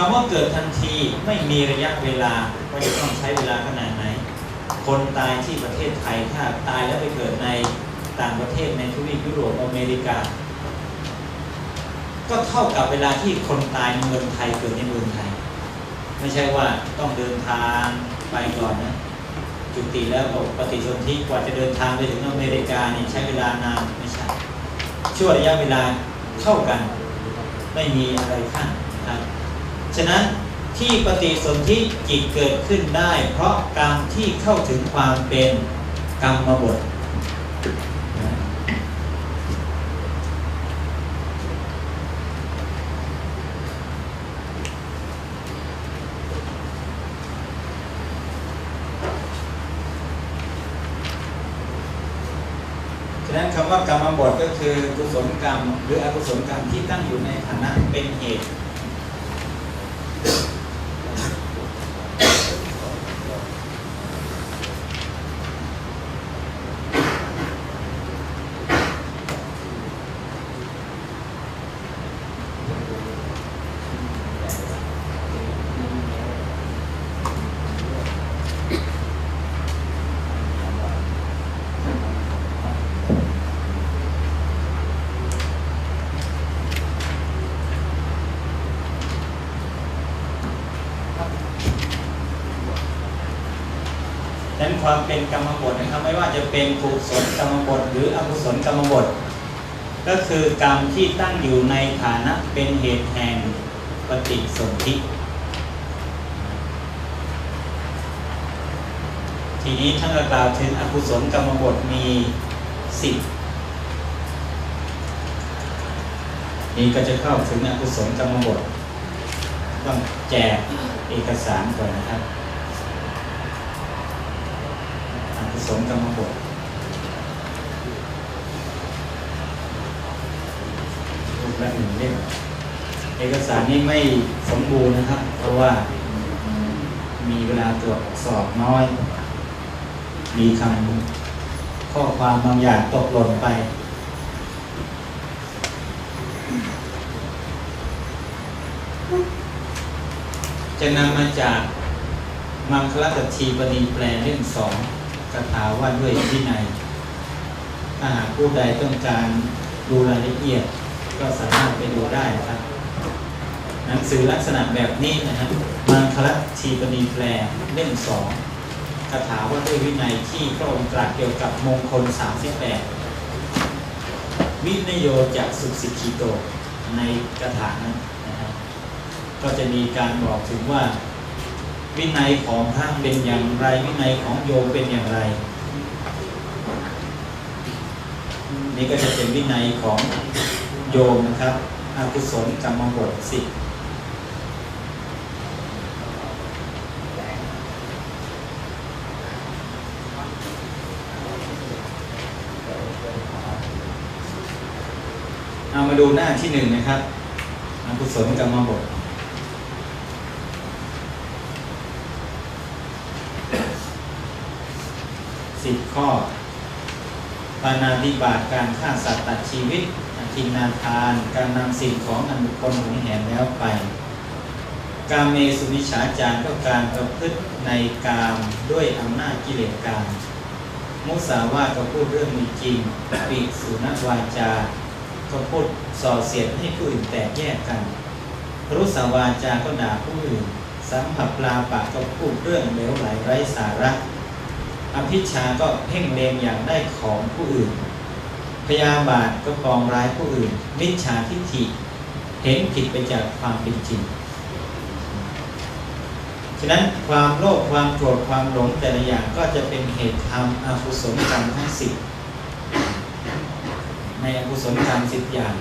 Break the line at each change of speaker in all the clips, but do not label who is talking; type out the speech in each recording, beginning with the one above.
คำว่าเกิดทันทีไม่มีระยะเวลาว่าจะต้องใช้เวลาขนาดไหน คนตายที่ประเทศไทยถ้าตายแล้วไปเกิดในต่างประเทศในทวีปยุโรปอเมริกา ก็เท่ากับเวลาที่คนตายในเมืองไทยเกิดในเมืองไทย ไม่ใช่ว่าต้องเดินทางไปก่อนนะจุติแล้วบอกปฏิสนธิกว่าจะเดินทางไปถึงอเมริกานี่ใช้เวลานานไม่ใช่ช่วงระยะเวลาเท่ากัน ไม่มีอะไรขั้นนะครับ ฉะนั้นที่ปฏิสนธิจิตเกิดขึ้นได้ เพราะกรรมที่เข้าถึงความเป็นกรรมบทฉะนั้นคำว่ากรรมบทก็คือกุศลกรรม หรืออกุศลกรรมที่ตั้งอยู่ในฐานะเป็นเหตุ นั้นความเป็นกรรมบทนะครับไม่ว่าจะเป็นกุศลกรรมบทหรืออกุศลกรรมบท ก็คือกรรมที่ตั้งอยู่ในฐานะเป็นเหตุแห่งปฏิสนธิทีนี้ท่านกล่าวถึงอกุศลกรรมบทมีสิบนี่ก็จะเข้าถึงอกุศลกรรมบท ต้องแจกเอกสารก่อนนะครับ อกุศลกรรมบทรูปละหนึ่งเล่มเอกสารนี้ไม่สมบูรณ์นะครับ เพราะว่ามีเวลาตรวจสอบน้อย มีคำข้อความบางอย่างตกหล่นไปจะนำมาจากมังคลกัตถีปณีแปลเล่มสอง คาถาว่าด้วยวินัยถ้าหากผู้ใดต้องการดูรายละเอียดก็สามารถไปดูได้นะครับหนังสือลักษณะแบบนี้นะครับมังคลทีปณีแปลเล่มสองคาถาว่าด้วยวินัยที่พระองค์ตรัสเกี่ยวกับมงคล 38 วินโยจากสุสิทธิโตในคาถานั้นนะครับก็จะมีการบอกถึงว่า วินัยของพระเป็นอย่างไร วินัยของโยมเป็นอย่างไร นี่ก็จะเป็นวินัยของโยมนะครับอากุศลกรรมบทสิเอามาดูหน้าที่หนึ่งนะครับอากุศลกรรมบท สิบข้อปานาติบาตการฆ่าสัตว์ตัดชีวิตอธินาทาน การนำสิ่งของอันบุคคลหวงแหนแล้วไป การเมสุวิชาจารก็การประพฤติในกามด้วยอำนาจกิเลสกามมุสาวาก็พูดเรื่องมีจริงปิสุนวาจาก็พูดส่อเสียดให้ผู้อื่นแตกแยกกันรุสาวาจาก็ด่าผู้อื่นสัมผัสปลาปากก็พูดเรื่องเลวไหลไร้สาระ อภิชาก็เพ่งเลงอย่างได้ของผู้อื่น พยาบาทก็ปองร้ายผู้อื่นมิจฉาทิฏฐิเห็นผิดไปจากความเป็นจริง ฉะนั้นความโลภความโกรธความหลงแต่ละอย่างก็จะเป็นเหตุทำอกุศลกรรมทั้งสิบในอกุศลกรรมสิบอย่าง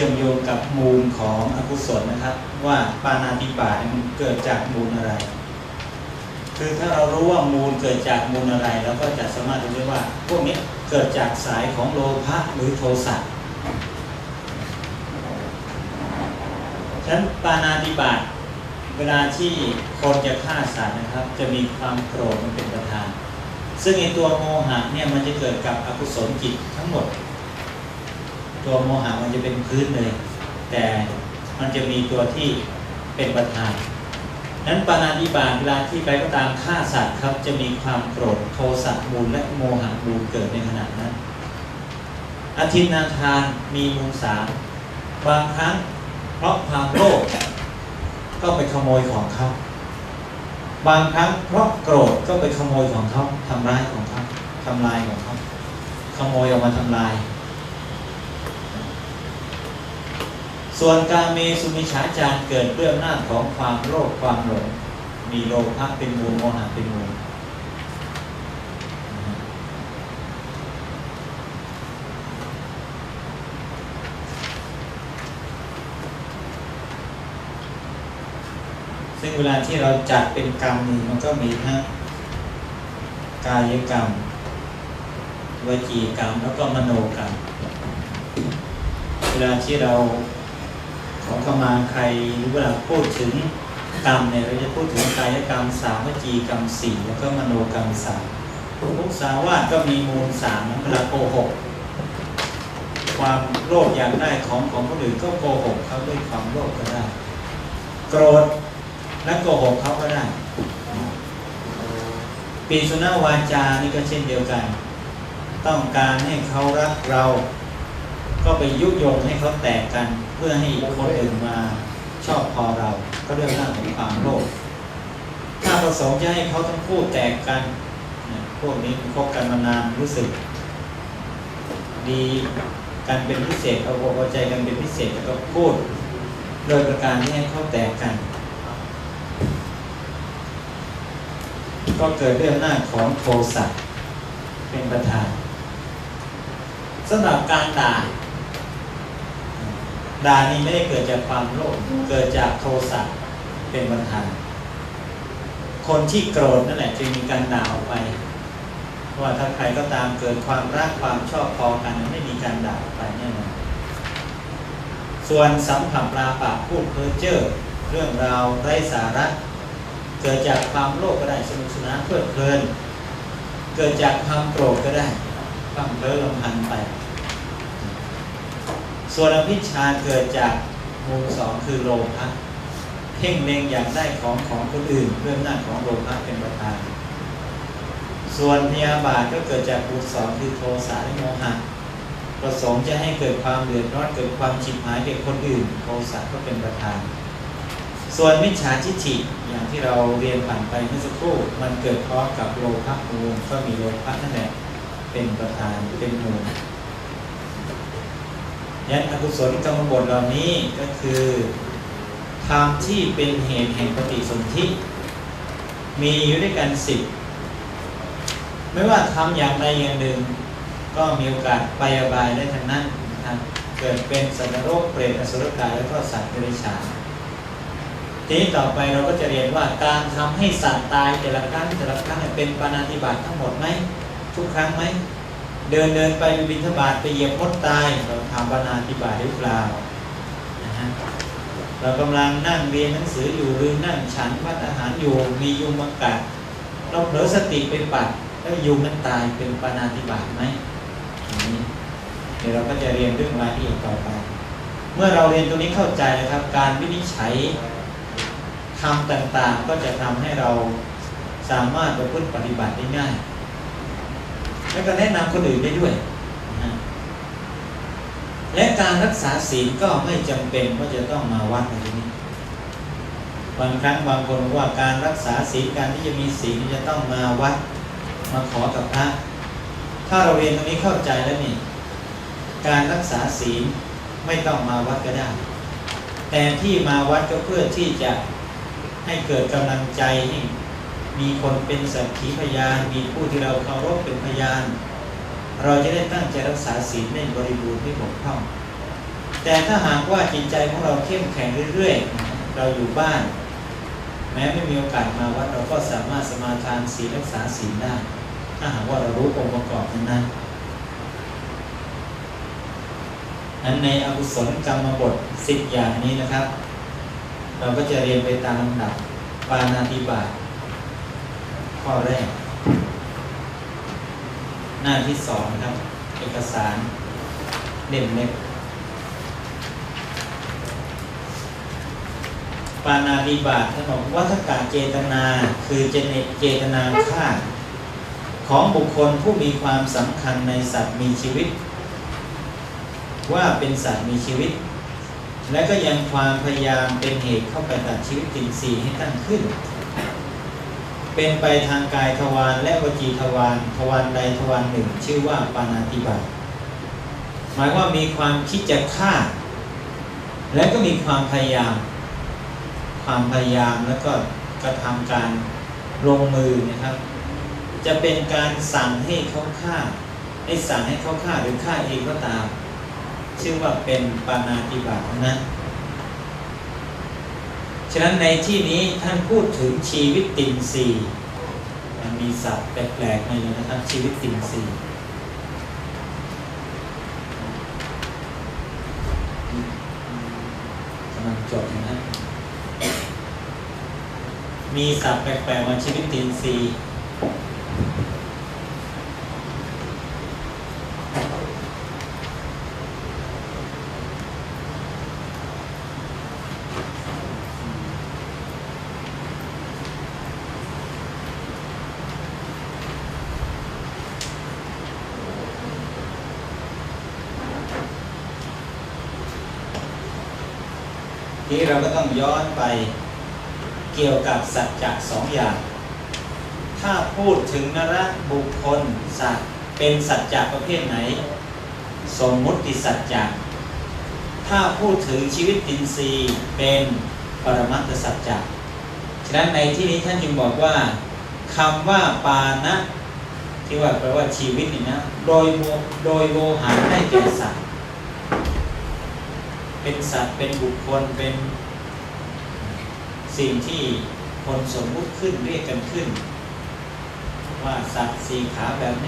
ชื่อมโยงกับมูลของอกุศลนะครับ ว่าปานาติบาตยมันเกิดจากมูลอะไร คือถ้าเรารู้ว่ามูลเกิดจากมูลอะไรเราก็จะสามารถรู้ได้ว่า พวกนี้เกิดจากสายของโลภะหรือโทสะฉะนั้นปานาติบาตเวลาที่คนจะฆ่าสัตว์นะครับ จะมีความโกรธมันเป็นประธาน ซึ่งในตัวโมหะเนี่ยมันจะเกิดกับอกุศลจิตทั้งหมด ตัวโมหะมันจะเป็นพื้นเลย แต่มันจะมีตัวที่เป็นประธาน นั้นปานาติบาตเวลาที่ใครก็ตามฆ่าสัตว์ครับ จะมีความโกรธโทสะมูลและโมหะมูลเกิดในขณะนั้นอาทิตย์นาทานมีมูลสามบางครั้งเพราะความโลภก็ไปขโมยของเขา บางครั้งเพราะโกรธก็ไปขโมยของเขาทำร้ายของเขาทำลายของเขาขโมยออกมาทำลาย ส่วนการเมสุมิชาจารเกิดเรื่องหน้าจของความโลภความหลงมีโลภะเป็นมูลโมหะเป็นมูลซึ่งเวลาที่เราจัดเป็นกรรมนี่มันก็มีทั้งกายกรรมวจีกรรมแล้วก็มโนกรรม เวลาที่เรา ขอขมาใครเวลาพูดถึงกรรมเนี่ยเราจะพูดถึงกายกรรมสามวจีกรรมสี่แล้วก็มโนกรรมสามทุกสาวาสก็มีมูลสามเวลาโกหกความโลภอยากได้ของของคนอื่นก็โกหกเขาด้วยความโลภก็ได้ โกรธและโกหกเขาก็ได้ ปีสุนาวาจานี่ก็เช่นเดียวกัน ต้องการให้เขารักเรา ก็ไปยุยงให้เขาแตกกันเพื่อให้คนอื่นมาชอบพอเรา ก็เรื่องหน้าของความโลภถ้าประสงค์จะให้เขาทั้งคู่แตกกันพวกนี้คบกันมานานรู้สึก ดีกันเป็นพิเศษเอาอกเอาใจกันเป็นพิเศษแล้วก็พูด โดยประการที่ให้เขาแตกกัน ก็เกิดเรื่องหน้าของโทสะเป็นประธานสำหรับการด่า ด่านี้ไม่ได้เกิดจากความโลภเกิดจากโทสะเป็นประธานคนที่โกรธนั่นแหละจึงมีการด่าออกไปเพราะว่าถ้าใครก็ตามเกิดความรักความชอบพอกันไม่มีการด่าออกไปแน่นอนส่วนสัมผัสปลาปากพูดเพ้อเจ้อเรื่องราวไร้สาระ เกิดจากความโลภก็ได้สนุกสนานเพลิดเพลิน เกิดจากความโกรธก็ได้ความเพ้อลำพันไป ส่วนอภิชาเกิดจากมูลสองคือโลภะเพ่งเล็งอยากได้ของของคนอื่นเรื่อหน้าของโลภะเป็นประธาน ส่วนพยาบาทก็เกิดจากมูลสองคือโทสะและโมหะประสงค์จะให้เกิดความเดือดร้อนเกิดความฉิบหายแก่คนอื่น โทสะก็เป็นประธาน ส่วนมิจฉาทิฏฐิอย่างที่เราเรียนผ่านไปเมื่อสักครู่มันเกิดพร้อมกับโลภะมูลก็มีโลภะนั่นแหละเป็นประธานเป็นมูล ยันอกุศลกรรมบทเหล่านี้ก็คือธรรมที่เป็นเหตุแห่งปฏิสนธิมีอยู่ด้วยกันสิบไม่ว่าทำอย่างใดอย่างหนึ่ง ก็มีโอกาสไปอบายได้ทั้งนั้นนะครับเกิดเป็นสัตว์นรกเปรตอสุรกายแล้วก็สัตว์เดรัจฉานทีนี้ต่อไปเราก็จะเรียนว่าการทำให้สัตว์ตายแต่ละครั้งแต่ละครั้งเนี่ยเป็นปานาติบาตทั้งหมดไหมทุกครั้งไหม เดินเดินไปบินทบาทไปเหยียบมดตาย เราทำปานาติบาหรือเปล่านะฮะเรากำลังนั่งเรียนหนังสืออยู่หรือนั่งฉันพัดอาหารอยู่มียุงมากัดเราเผลอสติไปปัดแล้วยุงนั้นตายเป็นปานาติบาตไหมเดี๋ยวเราก็จะเรียนเรื่องรายละเอียดต่อไป เมื่อเราเรียนตรงนี้เข้าใจนะครับ การวินิจฉัยทำต่างๆ ก็จะทำให้เราสามารถประพฤติปฏิบัติได้ง่าย และก็แนะนำคนอื่นได้ด้วยนะและการรักษาศีลก็ไม่จำเป็นว่าจะต้องมาวัดในที่นี้ บางครั้งบางคนบอกว่าการรักษาศีลการที่จะมีศีลจะต้องมาวัดมาขอกับพระถ้าเราเรียนตรงนี้เข้าใจแล้วนี่ การรักษาศีลไม่ต้องมาวัดก็ได้ แต่ที่มาวัดก็เพื่อที่จะให้เกิดกำลังใจให้ มีคนเป็นสักขีพยาน มีผู้ที่เราเคารพเป็นพยาน เราจะได้ตั้งใจรักษาศีลในบริบูรณ์ไม่บกพร่อง แต่ถ้าหากว่าจิตใจของเราเข้มแข็งเรื่อยๆ เราอยู่บ้าน แม้ไม่มีโอกาสมาวัดเราก็สามารถสมาทานศีลรักษาศีลได้ ถ้าหากว่าเรารู้องค์ประกอบนั้นๆอันในอกุศลกรรมบทสิบอย่างนี้นะครับ เราก็จะเรียนไปตามลำดับปานาติบาต ข้อแรก หน้าที่สองครับ เอกสารเล่มเล็กปานาริบาตท่านบอกวัฏกะเจตนาคือเจเนเจตนาฆ่าของบุคคลผู้มีความสำคัญในสัตว์มีชีวิต ว่าเป็นสัตว์มีชีวิต และก็ยังความพยายามเป็นเหตุเข้าไปตัดชีวิตติ่งสี่ให้ตั้งขึ้น เป็นไปทางกายทวารและวจีทวารทวารใดทวารหนึ่ง ชื่อว่าปานาติบาตหมายว่ามีความคิดจะฆ่า และก็มีความพยายาม ความพยายามแล้วก็กระทำการลงมือนะครับ จะเป็นการสั่งให้เขาฆ่าให้สั่งให้เขาฆ่าหรือฆ่าเองก็ตาม ชื่อว่าเป็นปานาติบาตนะ ฉะนั้นในที่นี้ท่านพูดถึงชีวิตตินซีมันมีศัพท์แปลกๆในนี้นะครับ ชีวิตตินซีกำลังจบนะมีศัพท์แปลกๆมาชีวิตตินท ทีนี้เราก็ต้องย้อนไปเกี่ยวกับสัจจะสองอย่าง ถ้าพูดถึงนรกบุคคลสัตว์เป็นสัจจะประเภทไหน สมมุติสัจจะถ้าพูดถึงชีวิตตินทรีย์เป็นปรมัตถสัจจะฉะนั้นในที่นี้ท่านจึงบอกว่าคำว่าปานะที่ว่าแปลว่าชีวิตนี่นะโดยโมโดยโวหารได้แก่สัตว์ เป็นสัตว์เป็นบุคคลเป็นสิ่งที่คนสมมุติขึ้นเรียกกันขึ้น ว่าสัตว์สี่ขาแบบนี้